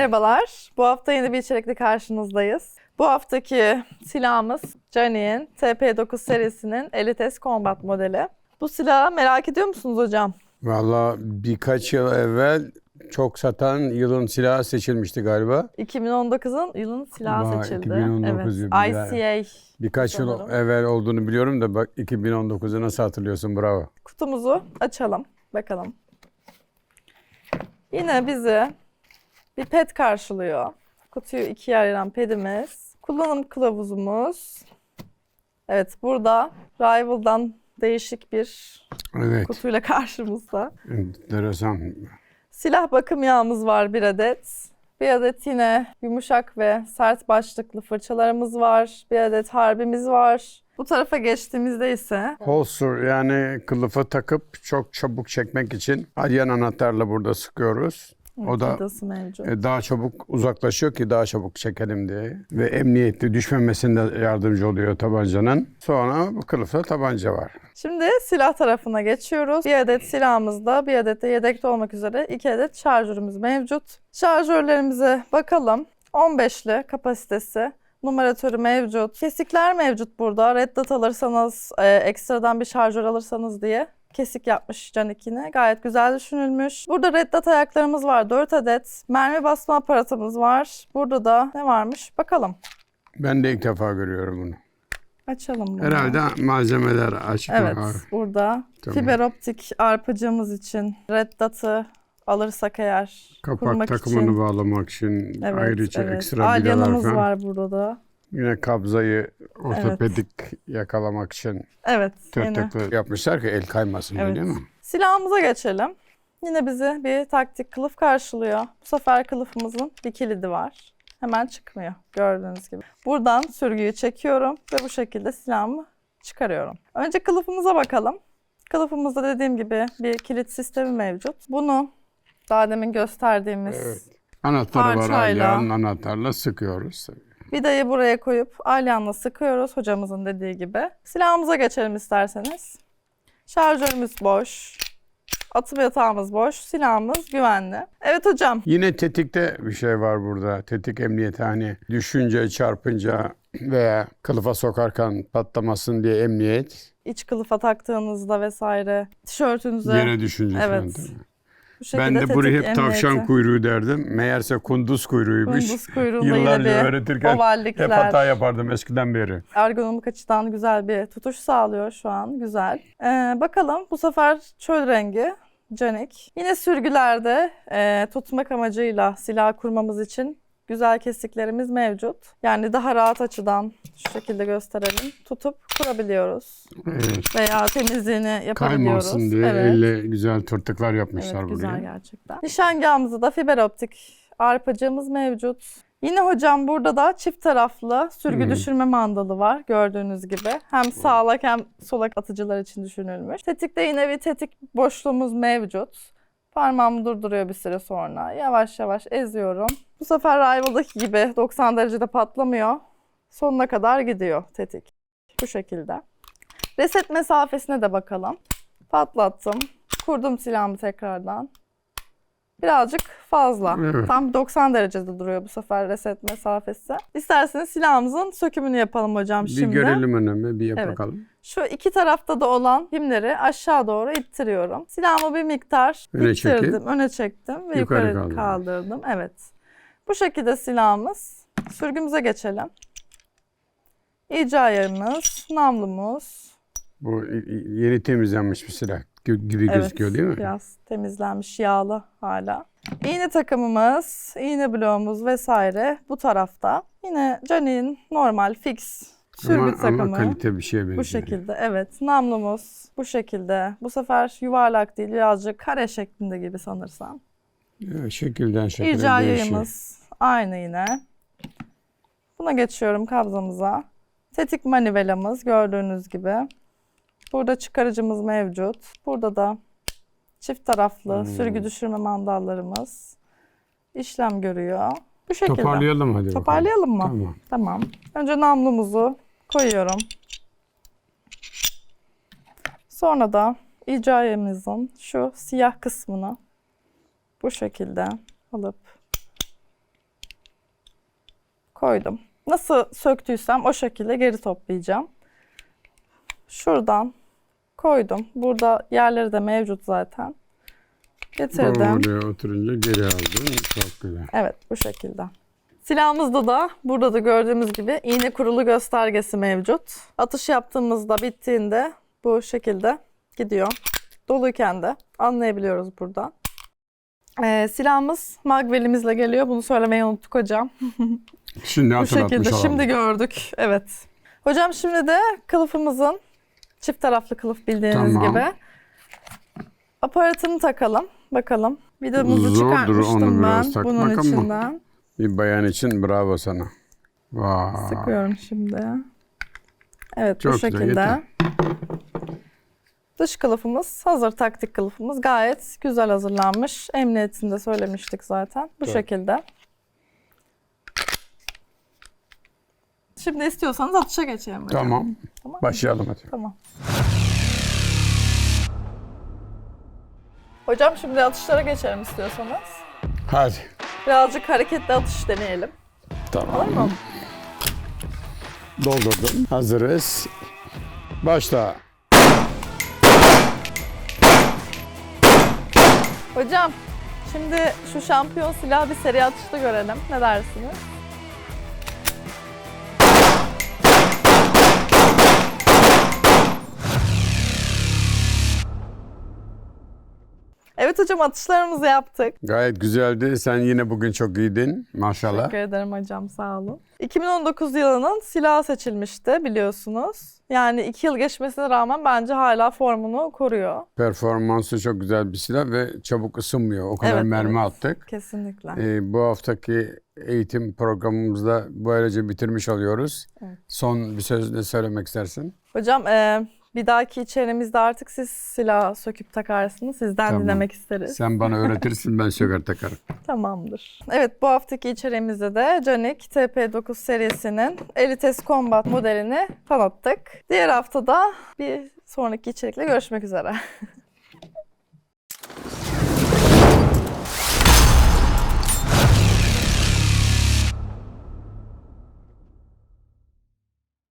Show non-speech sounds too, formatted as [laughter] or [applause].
Merhabalar. Bu hafta yeni bir içerikle karşınızdayız. Bu haftaki silahımız Johnny'in TP9 serisinin Elite S Combat modeli. Bu silahı merak ediyor musunuz hocam? Valla birkaç yıl evvel çok satan yılın silahı seçilmişti galiba. 2019'un yılın silahı Vay, seçildi. 2019 yılı, evet. ICA Birkaç yıl Sanırım. evvel olduğunu biliyorum da bak 2019'u nasıl hatırlıyorsun bravo. kutumuzu açalım. Bakalım. Yine bizi bir pet karşılıyor. Kutuyu ikiye ayıran pedimiz. Kullanım kılavuzumuz. Evet burada Rival'dan değişik bir Evet kutuyla karşımızda. enteresan. Silah bakım yağımız var bir adet. Bir adet yine yumuşak ve sert başlıklı fırçalarımız var. Bir adet harbimiz var. Bu tarafa geçtiğimizde ise Holster yani kılıfa takıp çok çabuk çekmek için alyan anahtarla burada sıkıyoruz. O da e, daha çabuk uzaklaşıyor ki daha çabuk çekelim diye. Ve emniyetli düşmemesinde yardımcı oluyor tabancanın. Sonra bu kılıfta tabanca var. Şimdi silah tarafına geçiyoruz. Bir adet silahımızda, bir adet de yedekte olmak üzere iki adet şarjörümüz mevcut. Şarjörlerimize bakalım. 15'li kapasitesi. Numaratörü mevcut. Kesikler mevcut burada. Red Dot alırsanız, e, ekstradan bir şarjör alırsanız diye kesik yapmış Canik'ine. Gayet güzel düşünülmüş. Burada Red Dot ayaklarımız var 4 adet. Mermi basma aparatımız var. Burada da ne varmış? Bakalım. Ben de ilk defa görüyorum bunu. Açalım bunu. Herhalde malzemeler açık. Evet, var. burada Tamam. fiber optik arpacığımız için red dot'ı alırsak eğer Kapak kurmak takımını için. bağlamak için Evet, ayrıca evet. ekstra vidalar falan. var burada da. Yine kabzayı ortopedik yakalamak için Evet, yine. tırtıklı yapmışlar ki el kaymasın diye, Evet. değil mi? Silahımıza geçelim. Yine bizi bir taktik kılıf karşılıyor. Bu sefer kılıfımızın bir kilidi var. Hemen çıkmıyor gördüğünüz gibi. Buradan sürgüyü çekiyorum ve bu şekilde silahımı çıkarıyorum. Önce kılıfımıza bakalım. Kılıfımızda dediğim gibi bir kilit sistemi mevcut. Bunu daha demin gösterdiğimiz. Anahtarı var Parçayla. alyanın anahtarla sıkıyoruz. Vidayı buraya koyup alyanla sıkıyoruz hocamızın dediği gibi. Silahımıza geçelim isterseniz. Şarjörümüz boş. Atım yatağımız boş. Silahımız güvenli. Evet hocam. Yine tetikte bir şey var burada. Tetik emniyeti hani düşünce, çarpınca veya kılıfa sokarken patlamasın diye emniyet. iç kılıfa taktığınızda vesaire tişörtünüze Yere düşünce falan. Evet. tabii. Ben de buraya hep tavşan emniyeti. kuyruğu derdim. Meğerse kunduz kuyruğuymuş. Kunduz kuyruğunda yine Yıllarca öğretirken hep hata yapardım eskiden beri. ergonomik açıdan güzel bir tutuş sağlıyor şu an. Güzel. Ee, bakalım bu sefer çöl rengi canik. Yine sürgülerde e, tutmak amacıyla silah kurmamız için güzel kesiklerimiz mevcut. Yani daha rahat açıdan şu şekilde gösterelim. Tutup kurabiliyoruz. Evet. Veya temizliğini yapabiliyoruz. Kaymasın diye Evet. elle güzel tırtıklar yapmışlar Evet, buraya. güzel gerçekten. Nişangahımızda da fiber optik arpacığımız mevcut. Yine hocam burada da çift taraflı sürgü Hı. düşürme mandalı var gördüğünüz gibi. Hem sağlak hem solak atıcılar için düşünülmüş. Tetikte yine bir tetik boşluğumuz mevcut. Parmağımı durduruyor bir süre sonra. Yavaş yavaş eziyorum. Bu sefer Rival'daki gibi 90 derecede patlamıyor. Sonuna kadar gidiyor tetik. Bu şekilde. Reset mesafesine de bakalım. Patlattım. Kurdum silahımı tekrardan. Birazcık fazla. Evet. Tam 90 derecede duruyor bu sefer reset mesafesi. İsterseniz silahımızın sökümünü yapalım hocam Bir şimdi. görelim önemi, bir yap Evet. bakalım. Şu iki tarafta da olan pimleri aşağı doğru ittiriyorum. Silahımı bir miktar Öne ittirdim, çekip öne çektim ve yukarı yukarı, kaldırdım. kaldırdım. Evet. Bu şekilde silahımız. Sürgümüze geçelim. İyice ayarımız, namlumuz. Bu yeni temizlenmiş bir silah gibi gözüküyor değil mi? Biraz temizlenmiş, yağlı hala. İğne takımımız, iğne bloğumuz vesaire bu tarafta. Yine Canik'in normal fix sürgü ama, takımı. ama kalite bir şeye benziyor. Bu şekilde evet. Namlumuz bu şekilde. Bu sefer yuvarlak değil birazcık kare şeklinde gibi sanırsam. Evet, şekilden şekile İrca yayımız aynı yine. Buna geçiyorum kabzamıza. Tetik manivelamız gördüğünüz gibi. Burada çıkarıcımız mevcut. Burada da çift taraflı Hmm. sürgü düşürme mandallarımız işlem görüyor. Bu şekilde. Toparlayalım hadi bakalım. Toparlayalım mı? Tamam. Tamam. Önce namlumuzu koyuyorum. Sonra da icayemizin şu siyah kısmını bu şekilde alıp koydum. Nasıl söktüysem o şekilde geri toplayacağım. Şuradan koydum. Burada yerleri de mevcut zaten. Getirdim. Buraya oturunca geri aldın. Çok güzel. Evet bu şekilde. Silahımızda da burada da gördüğümüz gibi iğne kurulu göstergesi mevcut. Atış yaptığımızda bittiğinde bu şekilde gidiyor. Doluyken de anlayabiliyoruz buradan. Ee, silahımız magvelimizle geliyor. Bunu söylemeyi unuttuk hocam. Şimdi [laughs] Bu hatırlatmış şekilde olalım. şimdi gördük. Evet. Hocam şimdi de kılıfımızın çift taraflı kılıf bildiğiniz Tamam. gibi. Aparatını takalım. Bakalım. Videomuzu Zordur onu çıkartmıştım biraz ben takmak bunun ama. içinden. Bir bayan için bravo sana. Vay. Sıkıyorum şimdi. Evet Çok bu güzel, şekilde. yeter. Dış kılıfımız hazır taktik kılıfımız gayet güzel hazırlanmış. Emniyetinde söylemiştik zaten. Bu şekilde. Şimdi istiyorsanız atışa geçelim. hocam. Tamam. Tamam. Başlayalım hadi. Tamam. Hocam şimdi atışlara geçelim istiyorsanız. Hadi. Birazcık hareketli atış deneyelim. Olur Tamam. mu? Doldurdum. Hazırız. Başla. Hocam şimdi şu şampiyon silahı bir seri atışta görelim. Ne dersiniz? Hocam atışlarımızı yaptık. Gayet güzeldi. Sen yine bugün çok iyiydin. Maşallah. Teşekkür ederim hocam sağ olun. 2019 yılının silahı seçilmişti biliyorsunuz. Yani iki yıl geçmesine rağmen bence hala formunu koruyor. Performansı çok güzel bir silah ve çabuk ısınmıyor. O kadar Evet, mermi evet. attık. Kesinlikle. Ee, bu haftaki eğitim programımızda böylece bitirmiş oluyoruz. Evet. Son bir söz ne söylemek istersin? Hocam e, bir dahaki içerimizde artık siz silah söküp takarsınız. Sizden Tamam. dinlemek isteriz. Sen bana öğretirsin ben söker takarım. [laughs] Tamamdır. Evet bu haftaki içeriğimizde de Canik TP9 serisinin Elites Combat modelini tanıttık. Diğer haftada bir sonraki içerikle görüşmek üzere. [laughs]